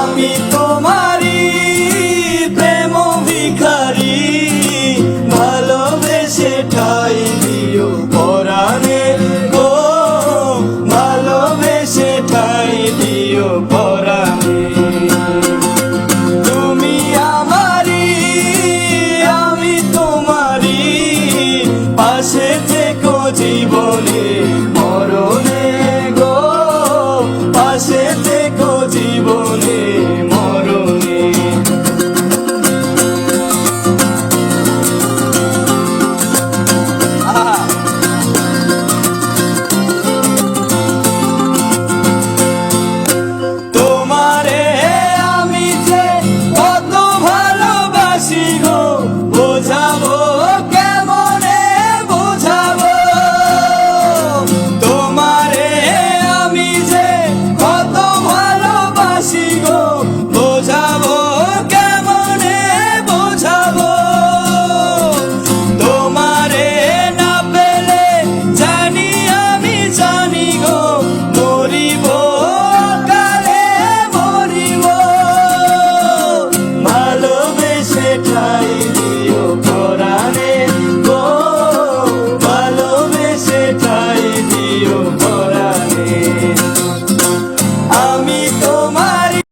আমি তোমারি প্রেম ভিখারি, ভালোবেসে ঠাই দিও পরাণে গো, ভালোবেসে ঠাই দিও পরাণে। তুমি আমারি আমি তোমারি পাশে থেকো জীবনে, মরণে গো, পাশে থেকো জীবনে। conmigo.